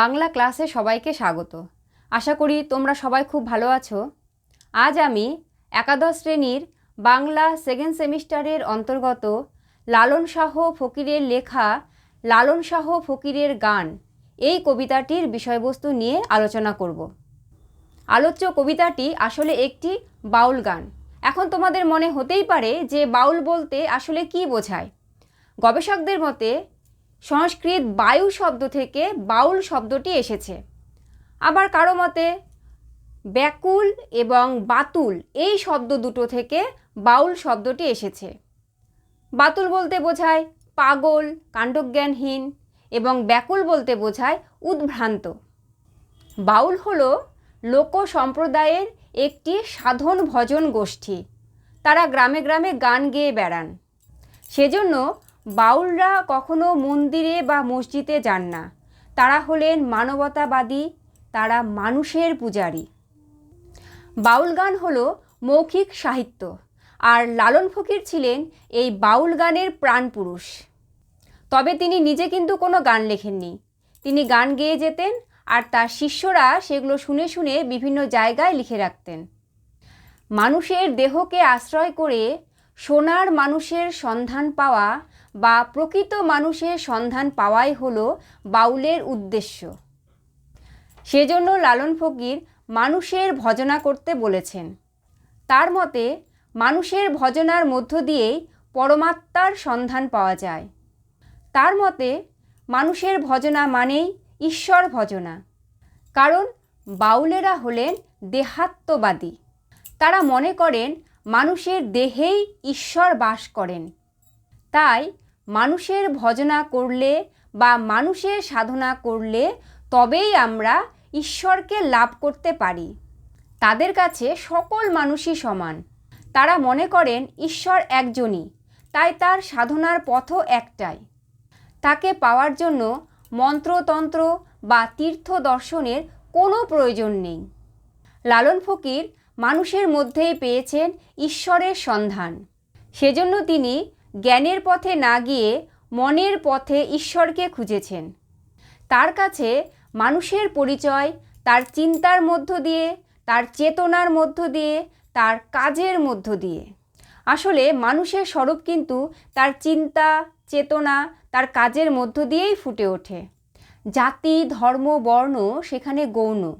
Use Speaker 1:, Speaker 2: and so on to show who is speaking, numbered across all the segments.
Speaker 1: বাংলা ক্লাসে সবাইকে স্বাগত। আশা করি তোমরা সবাই খুব ভালো আছো। আজ আমি একাদশ শ্রেণির বাংলা সেকেন্ড সেমিস্টারের অন্তর্গত লালন শাহ ফকিরের লেখা লালন শাহ ফকিরের গান এই কবিতাটির বিষয়বস্তু নিয়ে আলোচনা করব। আলোচ্য কবিতাটি আসলে একটি বাউল গান। এখন তোমাদের মনে হতেই পারে যে বাউল বলতে আসলে কি বোঝায়। গবেষকদের মতে সংস্কৃত বায়ু শব্দ থেকে বাউল শব্দটি এসেছে। আবার কারও মতে, ব্যাকুল এবং বাতুল এই শব্দ দুটো থেকে বাউল শব্দটি এসেছে। বাতুল বলতে বোঝায় পাগল, কাণ্ডজ্ঞানহীন এবং ব্যাকুল বলতে বোঝায় উদ্ভ্রান্ত। বাউল হল লোক সম্প্রদায়ের একটি সাধন ভজন গোষ্ঠী। তারা গ্রামে গ্রামে গান গেয়ে বেড়ান। সেজন্য বাউলরা কখনো মন্দিরে বা মসজিদে যান না। তারা হলেন মানবতাবাদী, তারা মানুষের পূজারী। বাউল গান হলো মৌখিক সাহিত্য, আর লালন ফকির ছিলেন এই বাউল গানের প্রাণপুরুষ। তবে তিনি নিজে কিন্তু কোনো গান লেখেননি। তিনি গান গেয়ে যেতেন, আর তার শিষ্যরা সেগুলো শুনে শুনে বিভিন্ন জায়গায় লিখে রাখতেন। মানুষের দেহকে আশ্রয় করে সোনার মানুষের সন্ধান পাওয়া বা প্রকৃত মানুষের সন্ধান পাওয়াই হলো বাউলের উদ্দেশ্য। সেজন্য লালন ফকির মানুষের ভজনা করতে বলেছেন। তার মতে, মানুষের ভজনার মধ্য দিয়েই পরমাত্মার সন্ধান পাওয়া যায়। তার মতে, মানুষের ভজনা মানেই ঈশ্বর ভজনা। কারণ বাউলেরা হলেন দেহাত্মবাদী। তারা মনে করেন, মানুষের দেহেই ঈশ্বর বাস করেন। তাই মানুষের ভজনা করলে বা মানুষের সাধনা করলে তবেই আমরা ঈশ্বরকে লাভ করতে পারি। তাদের কাছে সকল মানুষই সমান। তারা মনে করেন ঈশ্বর একজনই, তাই তার সাধনার পথও একটাই। তাকে পাওয়ার জন্য মন্ত্রতন্ত্র বা তীর্থ দর্শনের কোনো প্রয়োজন নেই। লালন ফকির মানুষের মধ্যেই পেয়েছেন ঈশ্বরের সন্ধান। সেজন্য তিনি জ্ঞানের পথে না গিয়ে মনের পথে ঈশ্বরকে খুঁজেছেন। তার কাছে মানুষের পরিচয়, তার চিন্তার মধ্য দিয়ে, তার চেতনার মধ্য দিয়ে, তার কাজের মধ্য দিয়ে। আসলে মানুষের স্বরূপ কিন্তু তার চিন্তা, চেতনা, তার কাজের মধ্য দিয়েই ফুটে ওঠে। জাতি, ধর্ম, বর্ণ সেখানে গৌণ।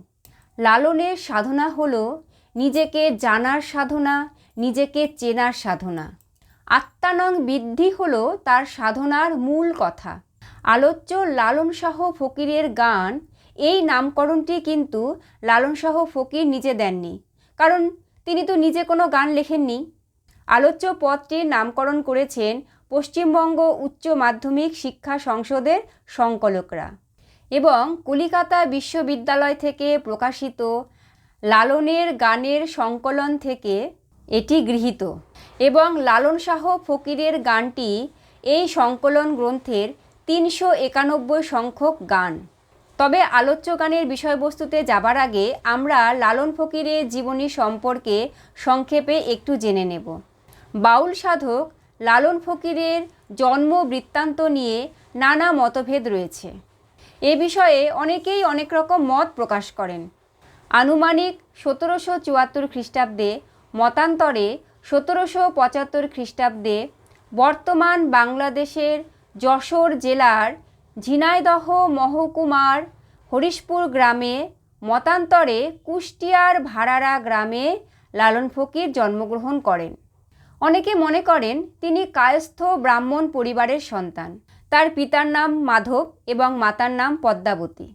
Speaker 1: লালনের সাধনা হলো নিজেকে জানার সাধনা, নিজেকে চেনার সাধনা। আত্মানং বৃদ্ধি হল তার সাধনার মূল কথা। আলোচ্য লালন শাহ ফকিরের গান, এই নামকরণটি কিন্তু লালন শাহ ফকির নিজে দেননি। কারণ তিনি তো নিজে কোনো গান লেখেননি। আলোচ্য পদটির নামকরণ করেছেন পশ্চিমবঙ্গ উচ্চ মাধ্যমিক শিক্ষা সংসদের সংকলকরা এবং কলিকাতা বিশ্ববিদ্যালয় থেকে প্রকাশিত লালনের গানের সংকলন থেকে এটি গৃহীত। এবং লালন শাহ ফকিরের গানটি এই সংকলন গ্রন্থের তিনশো একানব্বই সংখ্যক গান। তবে আলোচ্য গানের বিষয়বস্তুতে যাবার আগে আমরা লালন ফকিরের জীবনী সম্পর্কে সংক্ষেপে একটু জেনে নেব। বাউল সাধক লালন ফকিরের জন্ম বৃত্তান্ত নিয়ে নানা মতভেদ রয়েছে। এ বিষয়ে অনেকেই অনেক রকম মত প্রকাশ করেন। আনুমানিক সতেরোশো চুয়াত্তর খ্রিস্টাব্দে মতান্তরে সতেরোশো পঁচাত্তর খ্রিস্টাব্দে বর্তমান বাংলাদেশের যশোর জেলার ঝিনাইদহ মহকুমার হরিশপুর গ্রামে মতান্তরে কুষ্টিয়ার ভাড়ারা গ্রামে লালন ফকির জন্মগ্রহণ করেন। অনেকে মনে করেন তিনি কায়স্থ ব্রাহ্মণ পরিবারের সন্তান। তার পিতার নাম মাধব এবং মাতার নাম পদ্মাবতী।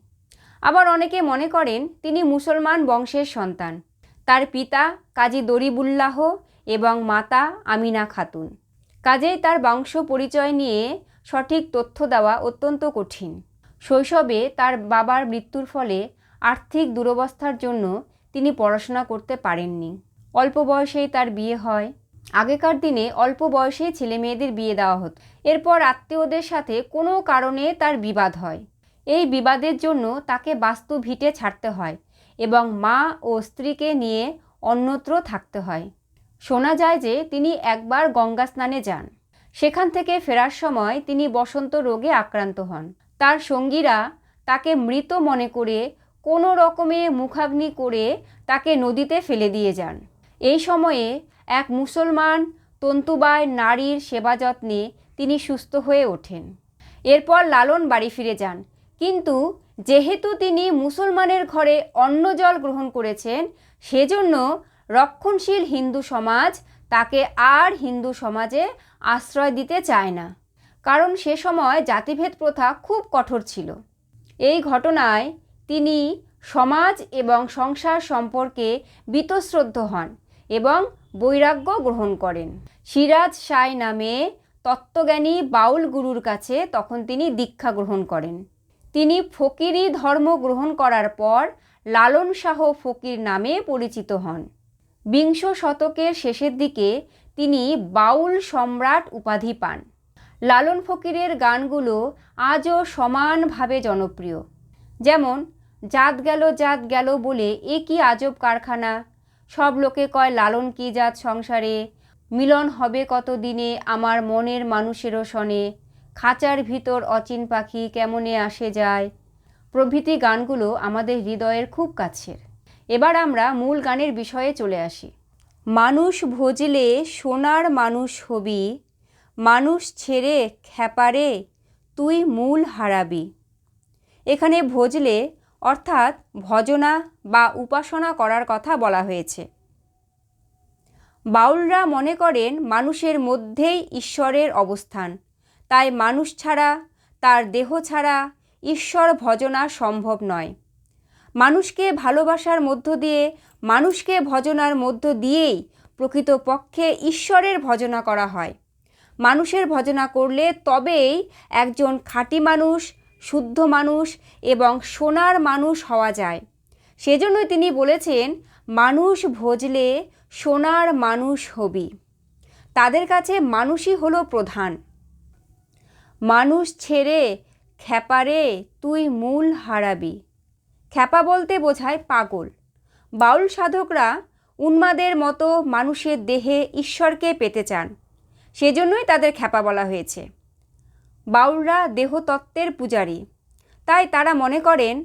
Speaker 1: আবার অনেকে মনে করেন তিনি মুসলমান বংশের সন্তান। তার পিতা কাজী দরিবুল্লাহ এবং মাতা আমিনা খাতুন। কাজেই তার বংশ পরিচয় নিয়ে সঠিক তথ্য দেওয়া অত্যন্ত কঠিন। শৈশবে তার বাবার মৃত্যুর ফলে আর্থিক দুরবস্থার জন্য তিনি পড়াশোনা করতে পারেননি। অল্প বয়সেই তার বিয়ে হয়। আগেকার দিনে অল্প বয়সেই ছেলে মেয়েদের বিয়ে দেওয়া হতো। এরপর আত্মীয়দের সাথে কোনো কারণে তার বিবাদ হয়। এই বিবাদের জন্য তাকে বাস্তু ভিটে ছাড়তে হয় এবং মা ও স্ত্রীকে নিয়ে অন্যত্র থাকতে হয়। শোনা যায় যে তিনি একবার গঙ্গা স্নানে যান। সেখান থেকে ফেরার সময় তিনি বসন্ত রোগে আক্রান্ত হন। তার সঙ্গীরা তাকে মৃত মনে করে কোনো রকমে মুখাগ্নি করে তাকে নদীতে ফেলে দিয়ে যান। এই সময়ে এক মুসলমান তন্তুবায় নারীর সেবা যত্নে তিনি সুস্থ হয়ে ওঠেন। এরপর লালন বাড়ি ফিরে যান। কিন্তু যেহেতু তিনি মুসলমানের ঘরে অন্ন জল গ্রহণ করেছেন, সেজন্য রক্ষণশীল হিন্দু সমাজ তাকে আর হিন্দু সমাজে আশ্রয় দিতে চায় না। কারণ সে সময় জাতিভেদ প্রথা খুব কঠোর ছিল। এই ঘটনায় তিনি সমাজ এবং সংসার সম্পর্কে বীতশ্রদ্ধ হন এবং বৈরাগ্য গ্রহণ করেন। সিরাজ সাই নামে তত্ত্বজ্ঞানী বাউল গুরুর কাছে তখন তিনি দীক্ষা গ্রহণ করেন। তিনি ফকিরি ধর্ম গ্রহণ করার পর লালন শাহ ফকির নামে পরিচিত হন। বিংশ শতকের শেষের দিকে তিনি বাউল সম্রাট উপাধি পান। লালন ফকিরের গানগুলো আজও সমানভাবে জনপ্রিয়। যেমন, জাত গেল জাত গেল বলে এ কি আজব কারখানা? সব লোকে কয়, লালন কি জাত সংসারে? মিলন হবে কত দিনে আমার মনের মানুষেরও শনে। খাঁচার ভিতর অচিন পাখি কেমনে আসে যায়? প্রভৃতি গানগুলো আমাদের হৃদয়ের খুব কাছের। এবার আমরা মূল গানের বিষয়ে চলে আসি। মানুষ ভজলে সোনার মানুষ হবি, মানুষ ছেড়ে খ্যাপারে তুই মূল হারাবি। এখানে ভজলে অর্থাৎ ভজনা বা উপাসনা করার কথা বলা হয়েছে। বাউলরা মনে করেন মানুষের মধ্যেই ঈশ্বরের অবস্থান, তাই মানুষ ছাড়া, তার দেহ ছাড়া ঈশ্বর ভজনা সম্ভব নয়। মানুষকে ভালোবাসার মধ্য দিয়ে, মানুষকে ভজনার মধ্য দিয়েই প্রকৃতপক্ষে ঈশ্বরের ভজনা করা হয়। মানুষের ভজনা করলে তবেই একজন খাঁটি মানুষ, শুদ্ধ মানুষ এবং সোনার মানুষ হওয়া যায়। সেজন্যই তিনি বলেছেন, মানুষ ভজলে সোনার মানুষ হবি। তাদের কাছে মানুষই হলো প্রধান। মানুষ ছেড়ে, খ্যাপারে তুই মূল হারাবি। খ্যাপা বলতে বোঝায় পাগল। বাউল সাধকরা উন্মাদের মতো মানুষের দেহে ঈশ্বরকে পেতে চান, সেজন্যই তাদের খ্যাপা বলা হয়েছে। বাউলরা দেহতত্ত্বের পূজারী, তাই তারা মনে করেন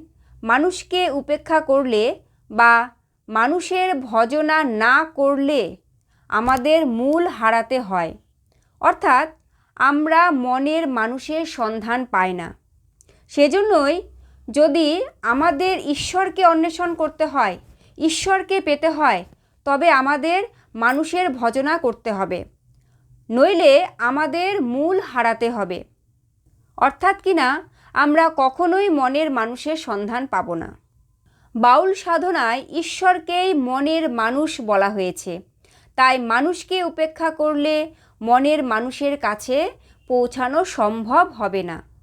Speaker 1: মানুষকে উপেক্ষা করলে বা মানুষের ভজনা না করলে আমাদের মূল হারাতে হয়। অর্থাৎ আমরা মনের মানুষের সন্ধান পাই না। সেজন্যই যদি আমাদের ঈশ্বরকে অন্বেষণ করতে হয়, ঈশ্বরকে পেতে হয়, তবে আমাদের মানুষের ভজনা করতে হবে। নইলে আমাদের মূল হারাতে হবে। অর্থাৎ কিনা আমরা কখনোই মনের মানুষের সন্ধান পাব না। বাউল সাধনায় ঈশ্বরকেই মনের মানুষ বলা হয়েছে। তাই মানুষকে উপেক্ষা করলে মনের মানুষের কাছে পৌঁছানো সম্ভব হবে না।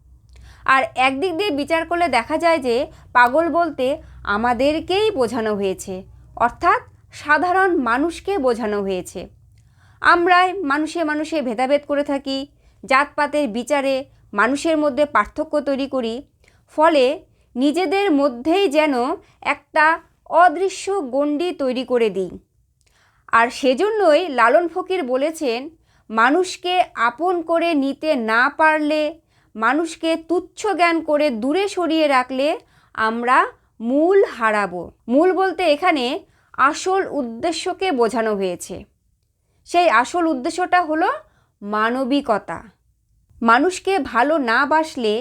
Speaker 1: আর একদিক দিয়ে বিচার করলে দেখা যায় যে পাগল বলতে আমাদেরকেই বোঝানো হয়েছে। অর্থাৎ সাধারণ মানুষকে বোঝানো হয়েছে। আমরাই মানুষে মানুষে ভেদাভেদ করে থাকি, জাতপাতের বিচারে মানুষের মধ্যে পার্থক্য তৈরি করি, ফলে নিজেদের মধ্যেই যেন একটা অদৃশ্য গণ্ডি তৈরি করে দিই। আর সেজন্যই লালন ফকির বলেছেন, মানুষকে আপন করে নিতে না পারলে মানুষকে তুচ্ছ জ্ঞান করে দূরে সরিয়ে রাখলে আমরা মূল হারাবো। মূল বলতে এখানে আসল উদ্দেশ্যকে বোঝানো হয়েছে। সেই আসল উদ্দেশ্যটা হলো মানবিকতা। মানুষকে ভালো না বাসলে,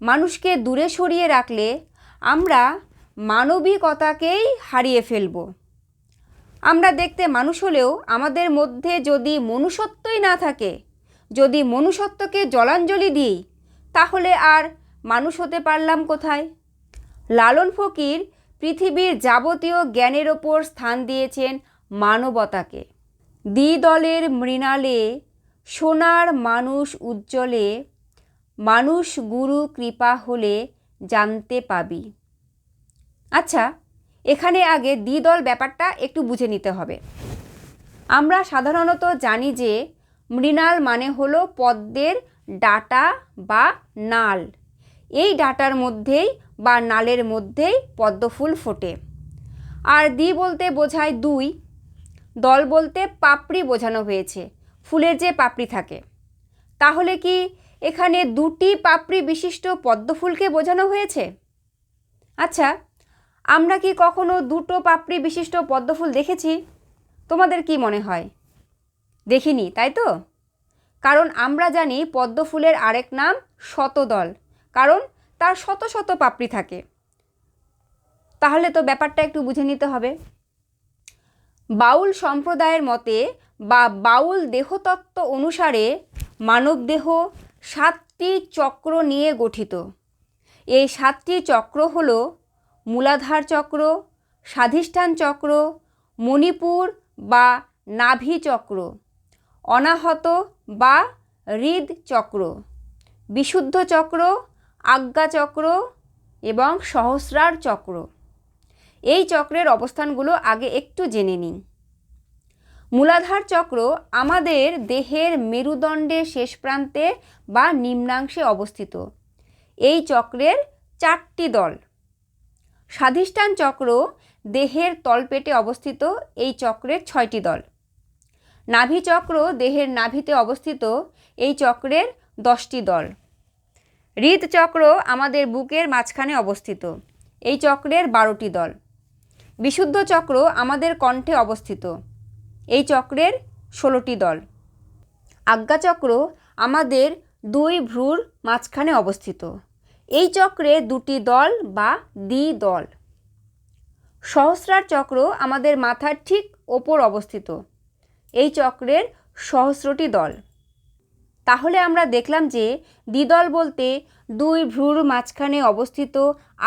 Speaker 1: মানুষকে দূরে সরিয়ে রাখলে আমরা মানবিকতাকেই হারিয়ে ফেলব। আমরা দেখতে মানুষ হলেও আমাদের মধ্যে যদি মনুষ্যত্বই না থাকে, যদি মনুষ্যত্বকে জলাঞ্জলি দিই তাহলে আর মানুষ হতে পারলাম কোথায়? লালন ফকির পৃথিবীর যাবতীয় জ্ঞানের ওপর স্থান দিয়েছেন মানবতাকে। দ্বিদলের মৃণালে সোনার মানুষ উজ্জ্বলে, মানুষ গুরু কৃপা হলে জানতে পাবি। আচ্ছা এখানে আগে দ্বিদল ব্যাপারটা একটু বুঝে নিতে হবে। আমরা সাধারণত জানি যে মৃণাল মানে হলো পদ্মের ডাটা বা নাল। এই ডাটার মধ্যেই বা নালের মধ্যেই পদ্মফুল ফোটে। আর দ্বি বলতে বোঝায় দুই, দল বলতে পাপড়ি বোঝানো হয়েছে, ফুলের যে পাপড়ি থাকে। তাহলে কি এখানে দুটি পাপড়ি বিশিষ্ট পদ্মফুলকে বোঝানো হয়েছে? আচ্ছা আমরা কি কখনো দুটো পাপড়ি বিশিষ্ট পদ্মফুল দেখেছি? তোমাদের কি মনে হয়? দেখিনি, তাই তো? কারণ আমরা জানি পদ্ম ফুলের আরেক নাম শতদল, কারণ তার শত শত পাপড়ি থাকে। তাহলে তো ব্যাপারটা একটু বুঝে নিতে হবে। বাউল সম্প্রদায়ের মতে বা বাউল দেহতত্ত্ব অনুসারে মানবদেহ সাতটি চক্র নিয়ে গঠিত। এই সাতটি চক্র হল মূলাধার চক্র, স্বাধিষ্ঠান চক্র, মণিপুর বা নাভি চক্র। অনাহত বা হৃদ চক্র বিশুদ্ধ চক্র আজ্ঞা চক্র এবং সহস্রার চক্র এই চক্রের অবস্থানগুলো আগে একটু জেনে নিই। মূলাধার চক্র আমাদের দেহের মেরুদণ্ডের শেষ প্রান্তে বা নিম্নাংশে অবস্থিত। এই চক্রের চারটি দল। স্বাধিষ্ঠান চক্র দেহের তলপেটে অবস্থিত এই চক্রের ছয়টি দল। নাভি চক্র দেহের নাভিতে অবস্থিত। এই চক্রের দশটি দল। হৃদচক্র আমাদের বুকের মাঝখানে অবস্থিত। এই চক্রের বারোটি দল। বিশুদ্ধ চক্র আমাদের কণ্ঠে অবস্থিত। এই চক্রের ষোলোটি দল। আজ্ঞাচক্র আমাদের দুই ভ্রুর মাঝখানে অবস্থিত। এই চক্রে দুটি দল বা দ্বি দল। সহস্রার চক্র আমাদের মাথার ঠিক ওপর অবস্থিত। এই চক্রের সহস্রটি দল। তাহলে আমরা দেখলাম যে দ্বিদল বলতে দুই ভ্রুর মাঝখানে অবস্থিত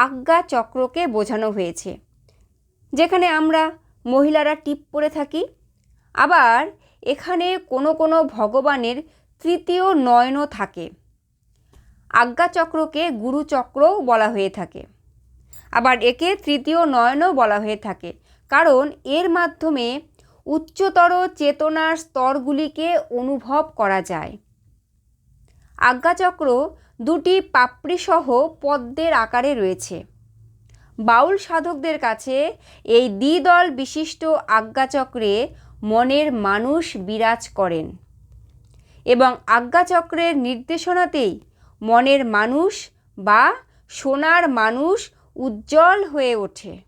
Speaker 1: আজ্ঞা চক্রকে বোঝানো হয়েছে, যেখানে আমরা মহিলারা টিপ পরে থাকি। আবার এখানে কোনো কোনো ভগবানের তৃতীয় নয়নও থাকে। আজ্ঞা আজ্ঞাচক্রকে গুরুচক্রও বলা হয়ে থাকে। আবার একে তৃতীয় নয়নও বলা হয়ে থাকে, কারণ এর মাধ্যমে উচ্চতর চেতনার স্তরগুলিকে অনুভব করা যায়। আজ্ঞাচক্র দুটি পাপড়িসহ পদ্মের আকারে রয়েছে। বাউল সাধকদের কাছে এই দ্বিদল বিশিষ্ট আজ্ঞাচক্রে মনের মানুষ বিরাজ করেন এবং আজ্ঞাচক্রের নির্দেশনাতেই মনের মানুষ বা সোনার মানুষ উজ্জ্বল হয়ে ওঠে।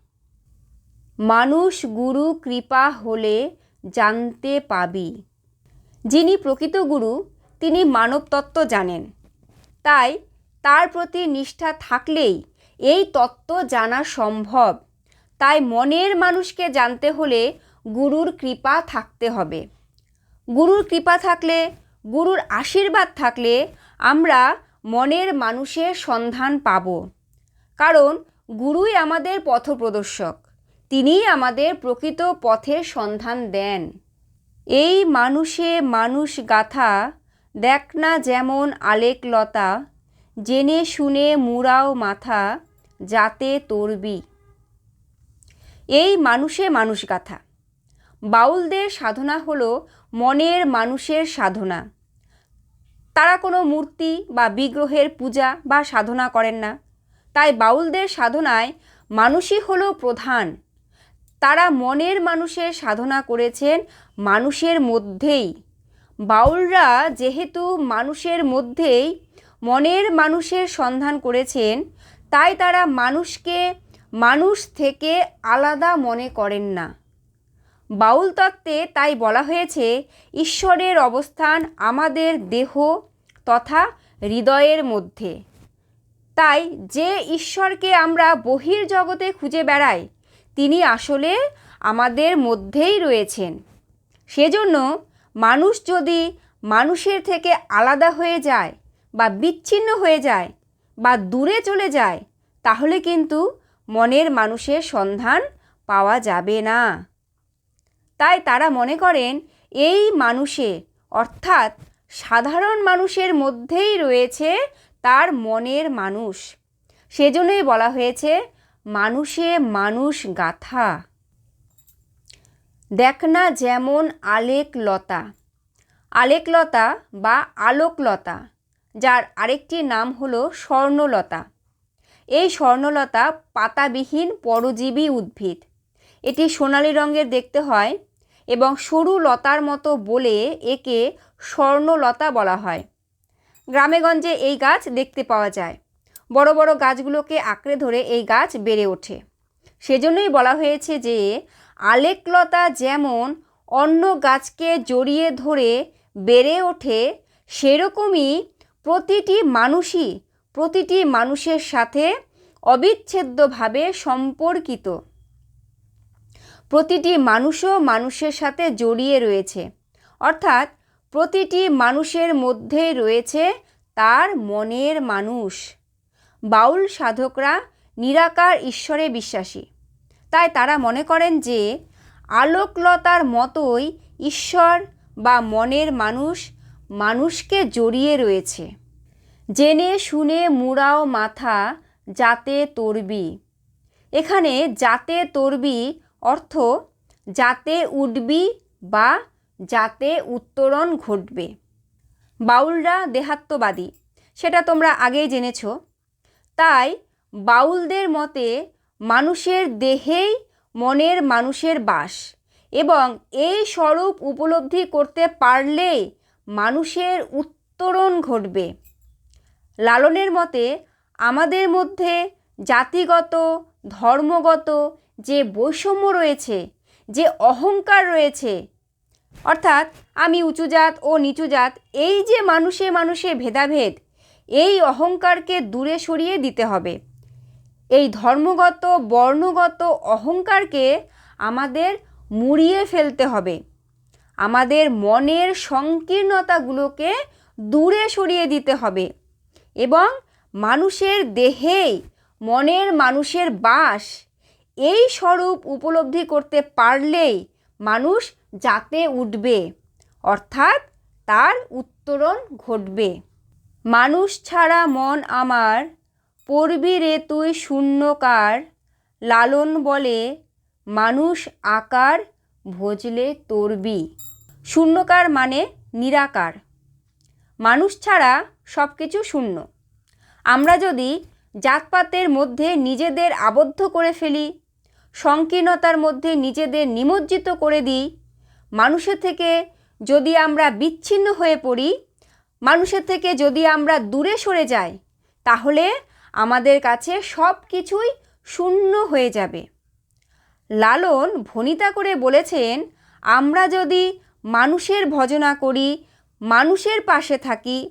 Speaker 1: মানুষ গুরু কৃপা হলে জানতে পাবি। যিনি প্রকৃত গুরু, তিনি মানবতত্ত্ব জানেন। তাই তার প্রতি নিষ্ঠা থাকলেই এই তত্ত্ব জানা সম্ভব। তাই মনের মানুষকে জানতে হলে গুরুর কৃপা থাকতে হবে। গুরুর কৃপা থাকলে, গুরুর আশীর্বাদ থাকলে আমরা মনের মানুষের সন্ধান পাব। কারণ গুরুই আমাদের পথপ্রদর্শক। তিনিই আমাদের প্রকৃত পথের সন্ধান দেন। এই মানুষে মানুষ গাথা, দেখ না যেমন আলেক লতা, জেনে শুনে মুড়াও মাথা, যাতে তরবি। এই মানুষে মানুষ গাথা। বাউলদের সাধনা হলো মনের মানুষের সাধনা। তারা কোনো মূর্তি বা বিগ্রহের পূজা বা সাধনা করেন না। তাই বাউলদের সাধনায় মানুষই হলো প্রধান। তারা মনের মানুষের সাধনা করেছেন মানুষের মধ্যেই। বাউলরা যেহেতু মানুষের মধ্যেই মনের মানুষের সন্ধান করেছেন, তাই তারা মানুষকে মানুষ থেকে আলাদা মনে করেন না। বাউল তত্ত্বে তাই বলা হয়েছে, ঈশ্বরের অবস্থান আমাদের দেহ তথা হৃদয়ের মধ্যে। তাই যে ঈশ্বরকে আমরা বহির জগতে খুঁজে বেড়াই তিনি আসলে আমাদের মধ্যেই রয়েছেন। সেজন্য মানুষ যদি মানুষের থেকে আলাদা হয়ে যায় বা বিচ্ছিন্ন হয়ে যায় বা দূরে চলে যায়, তাহলে কিন্তু মনের মানুষের সন্ধান পাওয়া যাবে না। তাই তারা মনে করেন, এই মানুষে, অর্থাৎ সাধারণ মানুষের মধ্যেই রয়েছে তার মনের মানুষ। সেজন্যই বলা হয়েছে মানুষে মানুষ গাথা। দেখ না যেমন আলেক লতা আলেকলতা বা আলোকলতা, যার আরেকটি নাম হলো স্বর্ণলতা। এই স্বর্ণলতা পাতাবিহীন পরজীবী উদ্ভিদ। এটি সোনালি রঙের দেখতে হয় এবং সরু লতার মতো বলে একে স্বর্ণলতা বলা হয়। গ্রামেগঞ্জে এই গাছ দেখতে পাওয়া যায়। বড় বড় গাছগুলোকে আঁকড়ে ধরে এই গাছ বেড়ে ওঠে। সেজন্যই বলা হয়েছে যে, আলেকলতা যেমন অন্য গাছকে জড়িয়ে ধরে বেড়ে ওঠে, সেরকমই প্রতিটি মানুষই প্রতিটি মানুষের সাথে অবিচ্ছেদ্যভাবে সম্পর্কিত। প্রতিটি মানুষও মানুষের সাথে জড়িয়ে রয়েছে। অর্থাৎ প্রতিটি মানুষের মধ্যে রয়েছে তার মনের মানুষ। বাউল সাধকরা নিরাকার ঈশ্বরে বিশ্বাসী। তাই তারা মনে করেন যে, আলোকলতার মতোই ঈশ্বর বা মনের মানুষ মানুষকে জড়িয়ে রয়েছে। জেনে, শুনে, মুড়াও মাথা যাতে তরবি। এখানে যাতে তরবি অর্থ যাতে উঠবি বা যাতে উত্তরণ ঘটবে। বাউলরা দেহাত্মবাদী, সেটা তোমরা আগেই জেনেছ। তাই বাউলদের মতে মানুষের দেহেই মনের মানুষের বাস এবং এই স্বরূপ উপলব্ধি করতে পারলেই মানুষের উত্তরণ ঘটবে। লালনের মতে, আমাদের মধ্যে জাতিগত, ধর্মগত যে বৈষম্য রয়েছে, যে অহংকার রয়েছে, অর্থাৎ আমি উঁচু জাত ও নিচু জাত, এই যে মানুষে মানুষে ভেদাভেদ এই অহংকারকে দূরে সরিয়ে দিতে হবে। এই ধর্মগত, বর্ণগত অহংকারকে আমাদের মুড়িয়ে ফেলতে হবে। আমাদের মনের সংকীর্ণতাগুলোকে দূরে সরিয়ে দিতে হবে এবং মানুষের দেহেই মনের মানুষের বাস, এই স্বরূপ উপলব্ধি করতে পারলেই মানুষ যাতে উঠবে, অর্থাৎ তার উত্তরণ ঘটবে। মানুষ ছাড়া মন আমার, পড়বি রে তুই শূন্যকার। লালন বলে, মানুষ আকার, ভজলে তরবি। শূন্যকার মানে নিরাকার। মানুষ ছাড়া সব কিছু শূন্য। আমরা যদি জাতপাতের মধ্যে নিজেদের আবদ্ধ করে ফেলি, সংকীর্ণতার মধ্যে নিজেদের নিমজ্জিত করে দিই, মানুষের থেকে যদি আমরা বিচ্ছিন্ন হয়ে পড়ি মানুষের থেকে যদি আমরা দূরে সরে যাই, তাহলে আমাদের কাছে সব কিছুই শূন্য হয়ে যাবে। লালন ভনিতা করে বলেছেন, আমরা যদি মানুষের ভজনা করি, মানুষের পাশে থাকি,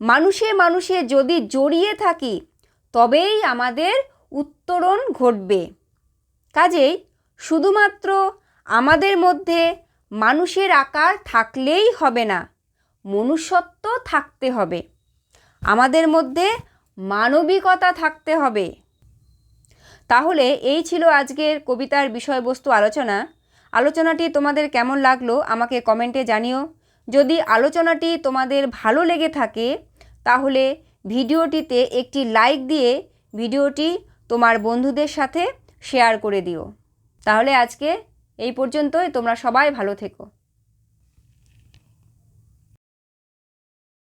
Speaker 1: মানুষে মানুষে যদি জড়িয়ে থাকি, তবেই আমাদের উত্তরণ ঘটবে। কাজেই শুধুমাত্র আমাদের মধ্যে মানুষের আকার থাকলেই হবে না মনুষ্যত্ব থাকতে হবে। আমাদের মধ্যে মানবিকতা থাকতে হবে। তাহলে এই ছিল আজকের কবিতার বিষয়বস্তু আলোচনা। আলোচনাটি তোমাদের কেমন লাগল আমাকে কমেন্টে জানিও। যদি আলোচনাটি তোমাদের ভালো লেগে থাকে, তাহলে ভিডিওটিতে একটি লাইক দিয়ে ভিডিওটি তোমার বন্ধুদের সাথে শেয়ার করে দিও। তাহলে আজকে এই পর্যন্তই, তোমরা সবাই ভালো থেকো।